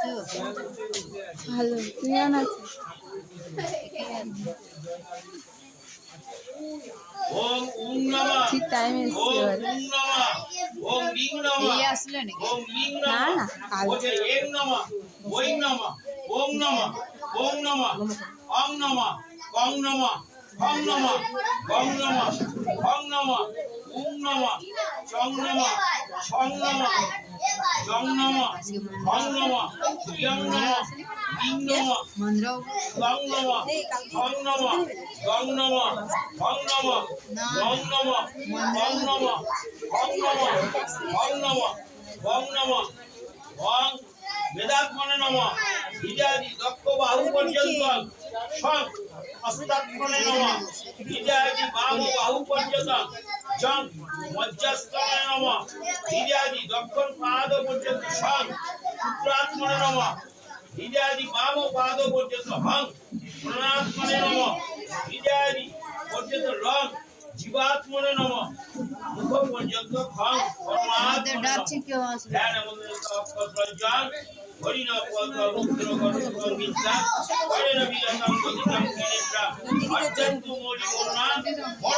ভালো কেমন আছো। ওম উম নমঃ ঠিক টাইমে এসছি ওম এবার। উম নমঃ ওম লিং নমঃ এই আসলে নাকি? ওম লিং না নমঃ না কাল। ওজে এং নমঃ ওই নমঃ ওম নমঃ ওম নমঃ অং নমঃ কং নমঃ খং নমঃ গং নমঃ খং নমঃ উং নমঃ চং নমঃ ছং নমঃ জং নমঃ ইয়ং নমঃ লিং নমঃ গং নমঃ খং নমঃ গং নমঃ খং নমঃ গং নমঃ গং গং গং দক্ষ বাহু পর্যন্ত সং হস্তাত্মনে নমঃ বিজয়াদি বাহু বাহু পর্যন্ত জং মজ্জাস্তনে নমঃ বিজয়াদি দক্ষিণ পাদ পর্যন্ত সং। সূত্রাত্মনে নমঃ। বিজয়াদি বাম পাদ পর্যন্ত হং। প্রণাত্মনে নমঃ। বিজয়াদি পর্যন্ত রং। জীবাত্মনে নমঃ। মুখ পর্যন্ত খং। পরমাত্মনে হরে মৌলিক